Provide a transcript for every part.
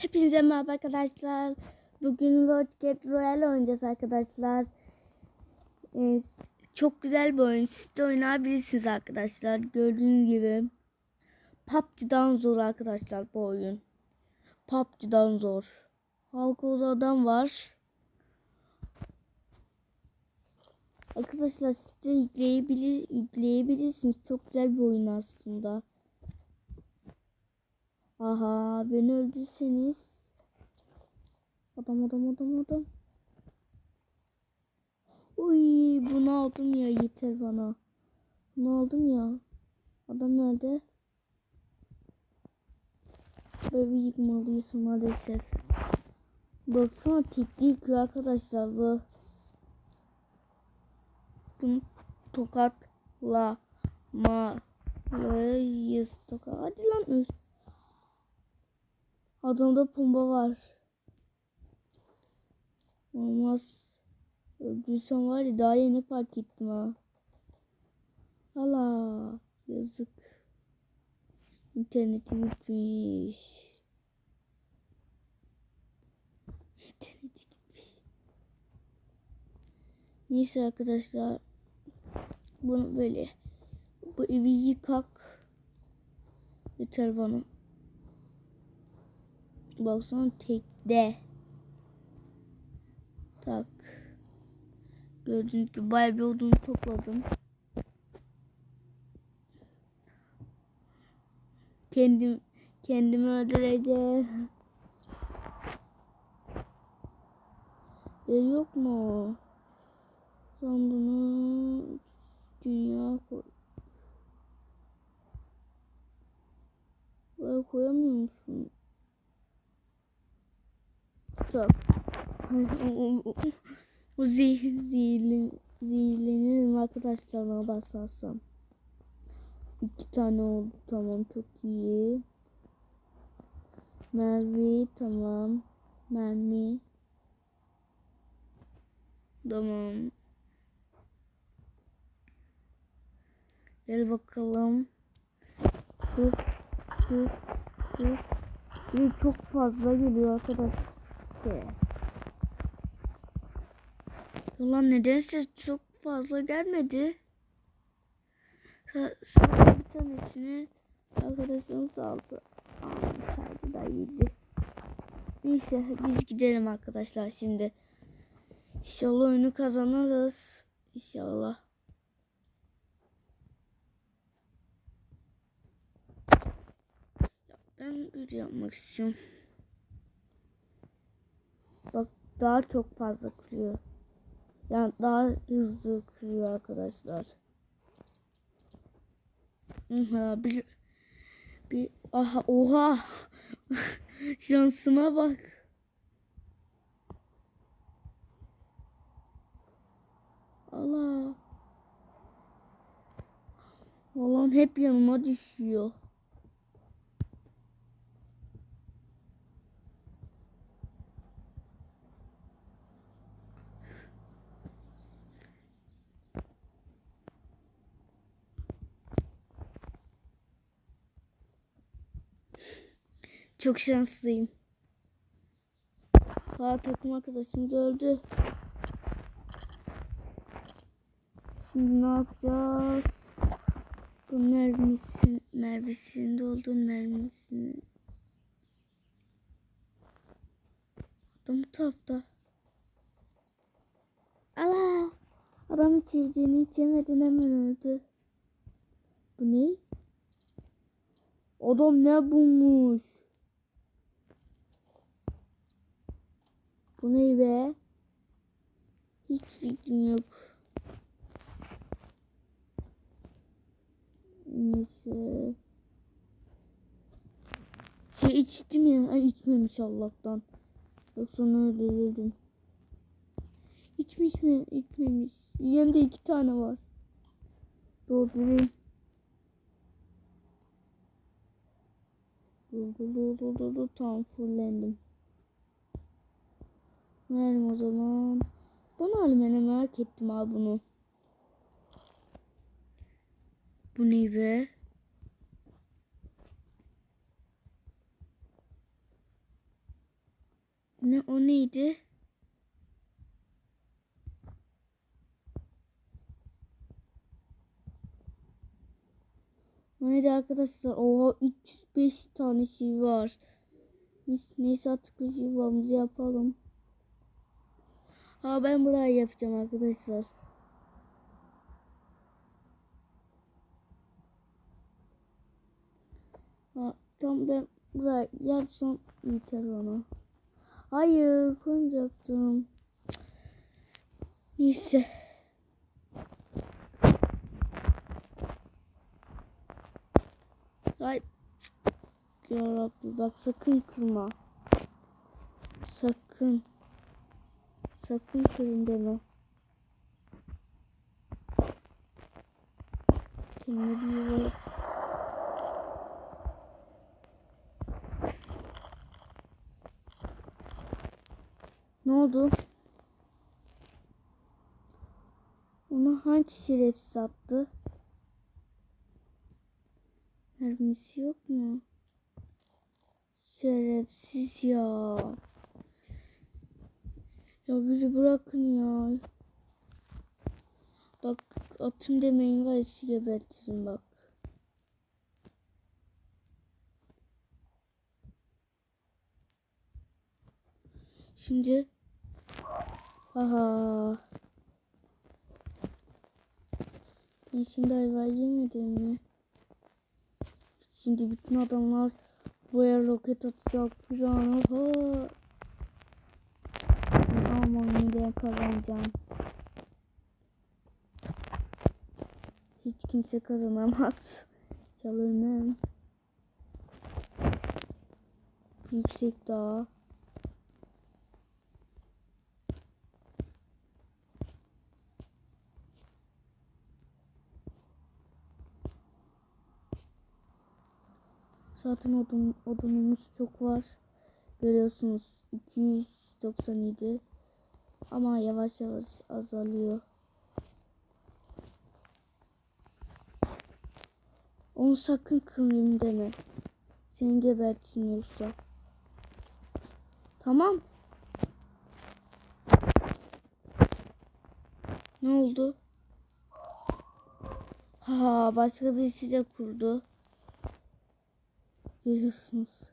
Hepinize merhaba arkadaşlar. Bugün Rocket Royale oynayacağız arkadaşlar. Ee, çok güzel bir oyun. Siz de oynayabilirsiniz arkadaşlar. Gördüğünüz gibi. PUBG'dan zor arkadaşlar bu oyun. PUBG'dan zor. Halka adam var. Arkadaşlar siz de yükleyebilir, yükleyebilirsiniz. Çok güzel bir oyun aslında. Aha beni öldürseniz. Adam adam adam adam. Uy bunu aldım ya yeter bana. Bunu aldım ya. Adam nerede? Böyle yıkmalıyız maalesef. Baksana yıkıyor arkadaşlar bu. Bunu tokatlamalıyız. Tokat. Hadi lan öl. Adamda bomba var. Olmaz. Öldüysem var ya daha yeni fark ettim ha. Allah yazık. İnternetim gitmiş. İnterneti gitmiş. Neyse arkadaşlar. Bunu böyle. Bu evi yıkak. Yeter bana. Baksana tekde. Tak. Gördüğünüz gibi bayağı bir odun topladım. Kendim kendimi öldüreceğim. Yer yok mu? Ben bunu dünya koy. Buraya koyamıyor musun? Çok. O zih zihli zihlenirim arkadaşlar bana basarsam. İki tane oldu tamam çok iyi. Mermi tamam. Mermi. Tamam. Gel bakalım. Hıp hıp. Bir çok fazla geliyor arkadaşlar. Ulan nedense çok fazla gelmedi. Sa sadece bir tanesini arkadaşımız aldı. Almasaydı da iyiydi. Neyse biz gidelim arkadaşlar şimdi. İnşallah oyunu kazanırız. İnşallah. Ben böyle yapmak istiyorum. Bak daha çok fazla kırıyor. Yani daha hızlı kırıyor arkadaşlar. Aha bir bir aha oha şansıma bak. Allah. Allah'ım hep yanıma düşüyor. Çok şanslıyım. Aa, takım arkadaşımız öldü. Şimdi ne yapacağız? Bu mermisi, mermisini doldur mermisini. Adam bu tarafta. Allah! Adam içeceğini içemeden hemen öldü. Bu ne? Adam ne bulmuş? Bu ne be? Hiç fikrim yok. Neyse. Ya içtim ya. Ay içmemiş Allah'tan. Yoksa onu öldürürdüm. İçmiş mi? İçmemiş. Yanında iki tane var. Doldurayım. Doldur doldur doldur. Tamam fullendim. Verim o zaman. Bana alimene merak ettim abi bunu. Bu ne be? Ne o neydi? Neydi arkadaşlar? Oha 305 tane şey var. Biz, neyse artık biz yuvamızı yapalım. Ha ben burayı yapacağım arkadaşlar. Ha, tam ben burayı yapsam yeter bana. Hayır koyacaktım. Neyse. Ay. Ya Rabbi bak sakın kırma. Sakın. Sakın kırın deme. Kendine bir Ne oldu? Ona hangi şerefsiz attı? Mermisi yok mu? Şerefsiz ya. Ya bizi bırakın ya. Bak atım demeyin var sizi gebertirim bak. Şimdi Aha. Ben şimdi ayva yemedim mi? Şimdi bütün adamlar buraya roket atacak bir an. Aha. Aman ben kazanacağım. Hiç kimse kazanamaz. Çalırmam. Yüksek dağ. Zaten odun, odunumuz çok var. Görüyorsunuz 297 ama yavaş yavaş azalıyor. Onu sakın kırmayayım deme. Seni geberteyim yoksa. Tamam. Ne oldu? Ha başka birisi de kurdu. Görüyorsunuz.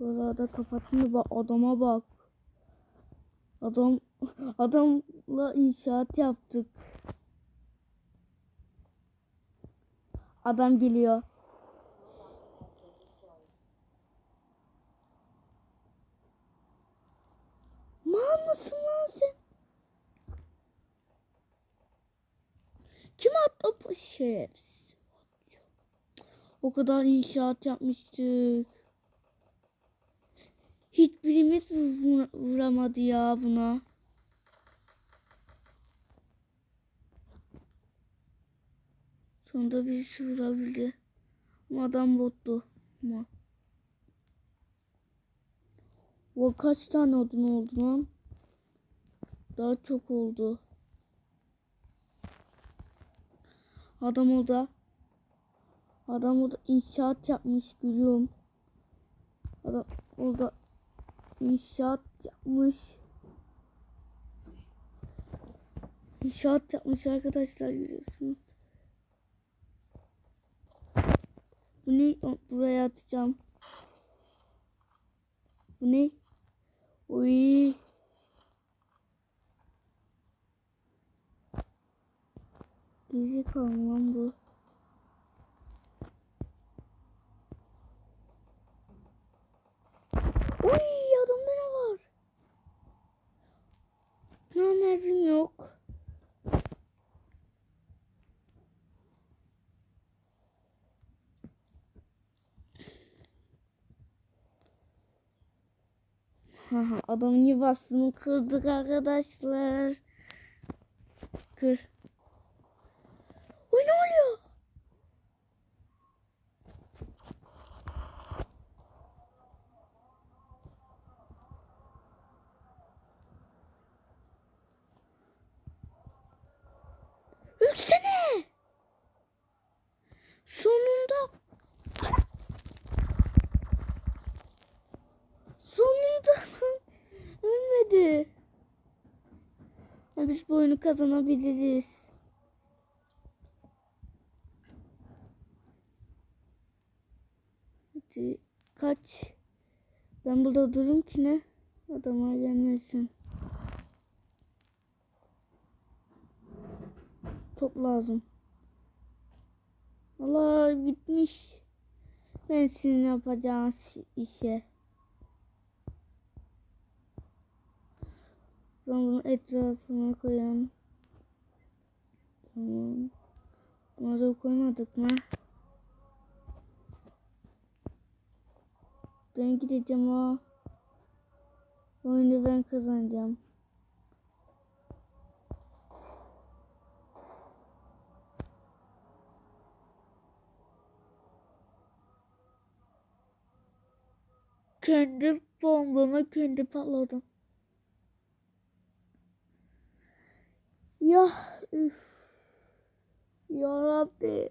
Burada kapattım bak adama bak. Adam adamla inşaat yaptık. Adam geliyor. Mal mısın lan sen? Kim attı bu şerefsiz? O kadar inşaat yapmıştık. Hiçbirimiz vur- vuramadı ya buna. Sonunda birisi vurabildi. Ama adam bottu. Ama. O kaç tane odun oldu lan? Daha çok oldu. Adam orada. Adam orada inşaat yapmış görüyorum. Adam orada inşaat yapmış. İnşaat yapmış arkadaşlar görüyorsunuz. Bu ne? Buraya atacağım. Bu ne? Uy. Gizli kalmam bu. Uy adamda ne var? Ne mermim yok. Haha adamın yuvasını kırdık arkadaşlar. Kır. Uy ne oluyor? Ölsene. Sonunda. Arkadaşlar biz bu oyunu kazanabiliriz. Hadi kaç. Ben burada durum ki ne? Adamlar gelmesin. Top lazım. Allah gitmiş. Ben sizin yapacağınız işe. Ben bunu etrafına koyalım. Tamam. Bunları koymadık mı? Ben gideceğim o. Oyunu ben kazanacağım. Kendi bombama kendi patladım. Ya üf. Ya Rabbi.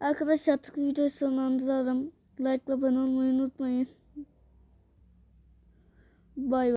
Arkadaşlar artık videoyu sonlandıralım. Like ve abone olmayı unutmayın. Bay bay.